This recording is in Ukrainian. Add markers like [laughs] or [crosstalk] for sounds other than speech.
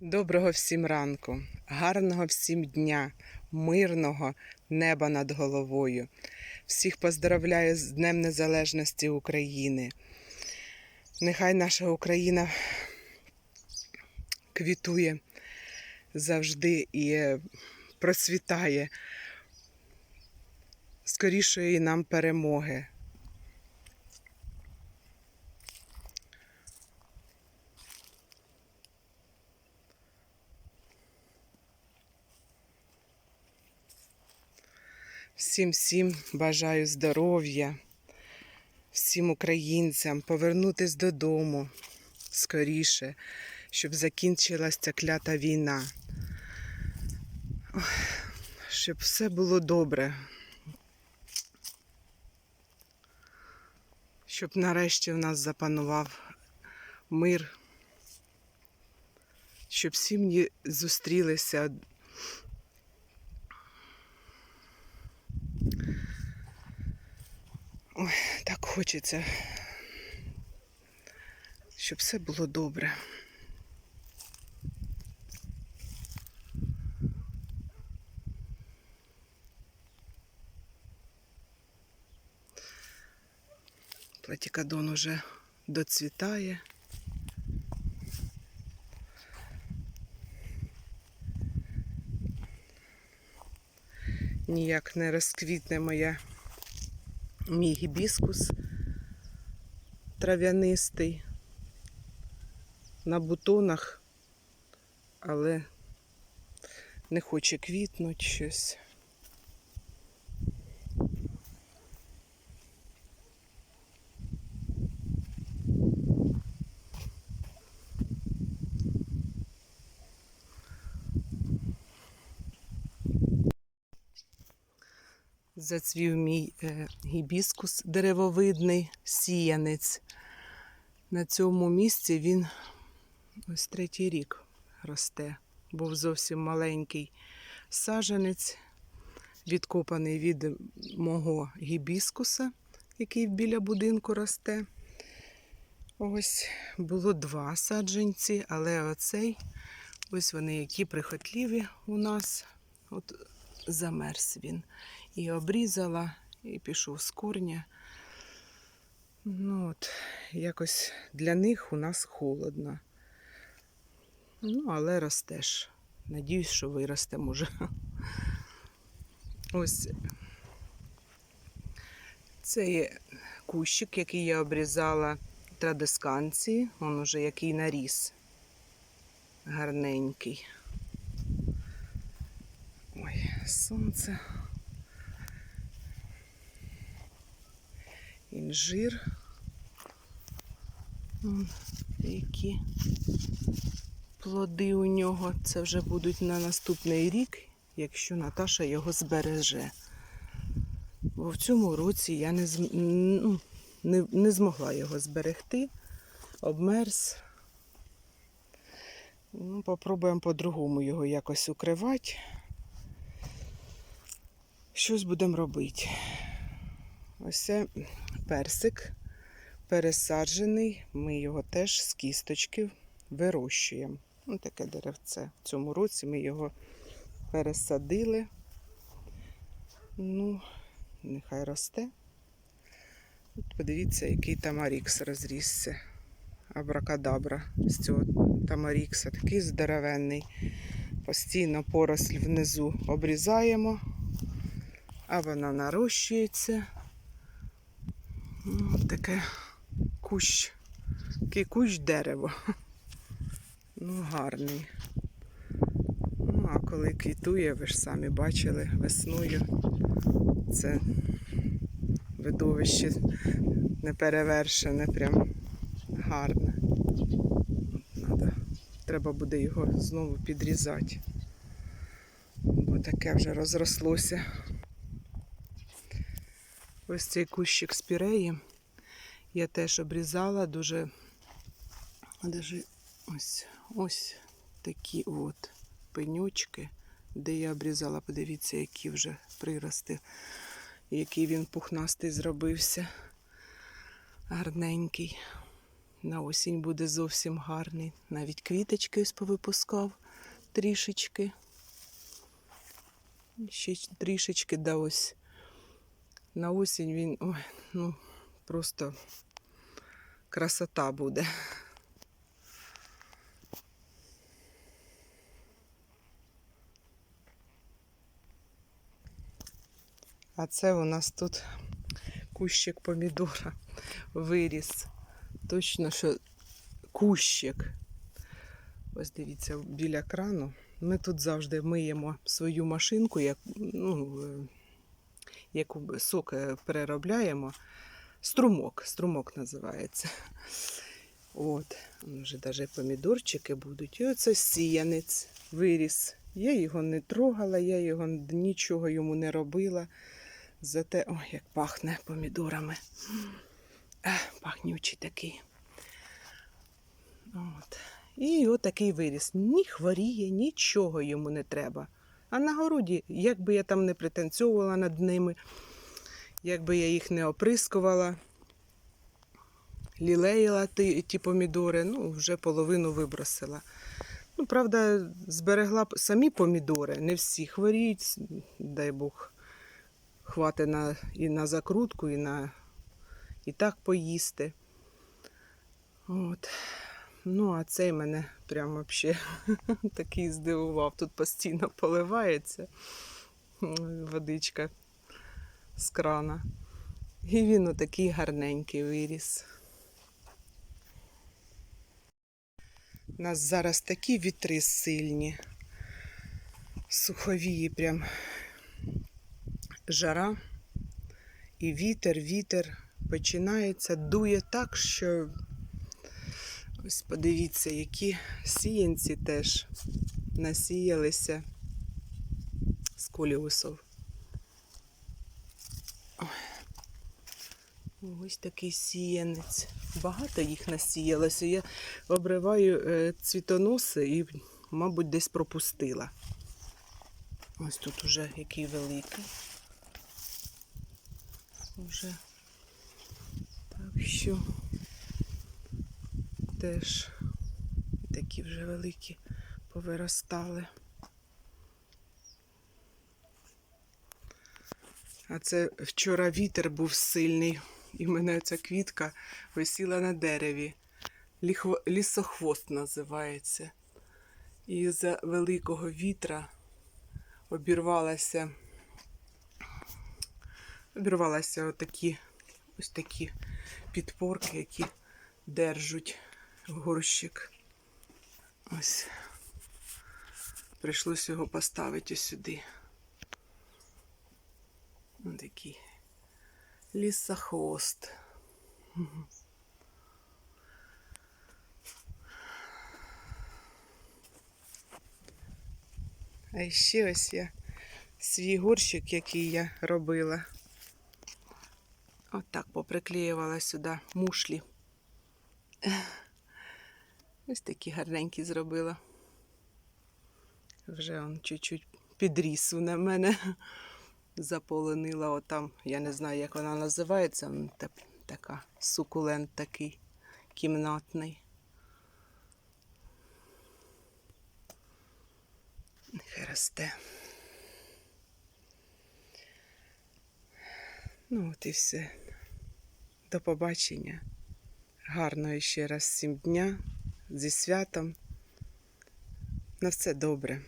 Доброго всім ранку, гарного всім дня, мирного неба над головою. Всіх поздравляю з Днем Незалежності України. Нехай наша Україна квітує завжди і процвітає. Скорішої нам перемоги. Всім всім бажаю здоров'я, всім українцям повернутись додому скоріше, щоб закінчилась ця клята війна. Щоб все було добре. Щоб нарешті в нас запанував мир, щоб сім'ї зустрілися Ой, так хочеться, щоб все було добре. Платікадон уже доцвітає. Ніяк не розквітне моя мій гібіскус трав'янистий на бутонах, але не хоче квітнути щось. Зацвів мій е, гібіскус деревовидний сіянець. На цьому місці він ось третій рік росте. Був зовсім маленький саженець, відкопаний від мого гібіскуса, який біля будинку росте. Ось було два саджанці, але оцей, ось вони які прихотливі у нас. От замерз він. І обрізала, і пішов з корня. Ну от, якось для них у нас холодно. Ну, але ростеш. Надіюсь, що виросте може. Ось це є кущик, який я обрізала традисканції. Он уже який наріс. Гарненький. Сонце. Інжир. Які плоди у нього. Це вже будуть на наступний рік, якщо Наташа його збереже. Бо в цьому році я не, ну, не, не змогла його зберегти. Обмерз. Ну, попробуємо по-другому його якось укривати. Щось будемо робити. Ось це персик пересаджений. Ми його теж з кісточки вирощуємо. Ось таке деревце. В цьому році ми його пересадили. Ну, нехай росте. От подивіться, який тамарікс розрісся. Абракадабра з цього тамарікса. Такий здоровенний. Постійно поросль внизу обрізаємо а вона нарощується. Ну, таке кущ, такий кущ дерево. Ну, гарний. Ну, а коли квітує, ви ж самі бачили весною. Це видовище неперевершене, прям гарне. Надо, треба буде його знову підрізати. Бо таке вже розрослося. Ось цей кущик спіреї я теж обрізала дуже, дуже ось, ось такі от пенючки, де я обрізала, подивіться, які вже прирости, який він пухнастий зробився. Гарненький. На осінь буде зовсім гарний. Навіть квіточки ось повипускав трішечки. Ще трішечки, да ось на осінь він ой, ну, просто красота буде. А це у нас тут кущик помідора виріс. Точно, що кущик. Ось дивіться, біля крану. Ми тут завжди миємо свою машинку, як, ну, е, яку сок е, переробляємо. Струмок, струмок називається. От, вже навіть помідорчики будуть. І оце сіянець виріс. Я його не трогала, я його нічого йому не робила. Зате, ой, як пахне помідорами. Пахнючий такий. От. І отакий виріс. Ні хворіє, нічого йому не треба. А на городі, як би я там не пританцьовувала над ними, як би я їх не оприскувала, лілеїла ті, ті помідори, ну, вже половину вибросила. Ну, правда, зберегла самі помідори, не всі хворіють, дай Бог, хватить на, і на закрутку, і на і так поїсти. От. Ну, а цей мене прям вообще [laughs] такий здивував. Тут постійно поливається водичка з крана. І він отакий гарненький виріс. У нас зараз такі вітри сильні, суховії прям жара. І вітер, вітер починається, дує так, що ось подивіться, які сіянці теж насіялися з коліусов. Ось такий сіянець. Багато їх насіялося. Я обриваю е, цвітоноси і, мабуть, десь пропустила. Ось тут уже який великий. Уже так що теж такі вже великі повиростали. А це вчора вітер був сильний, і в мене ця квітка висіла на дереві. Лісохвост називається. І за великого вітра обірвалася обірвалися отакі, ось такі підпорки, які держать горщик. Ось. Прийшлося його поставити сюди. Ось такий лісохвост. А ще ось я свій горщик, який я робила. Отак поприклеювала сюди мушлі. Ось такі гарненькі зробила. Вже он чуть-чуть підріс на мене. Заполонила отам. Я не знаю, як вона називається. та- Така сукулент такий кімнатний. Нехай росте. Ну, от і все. До побачення. Гарного ще раз всім дня зі святом. На все добре.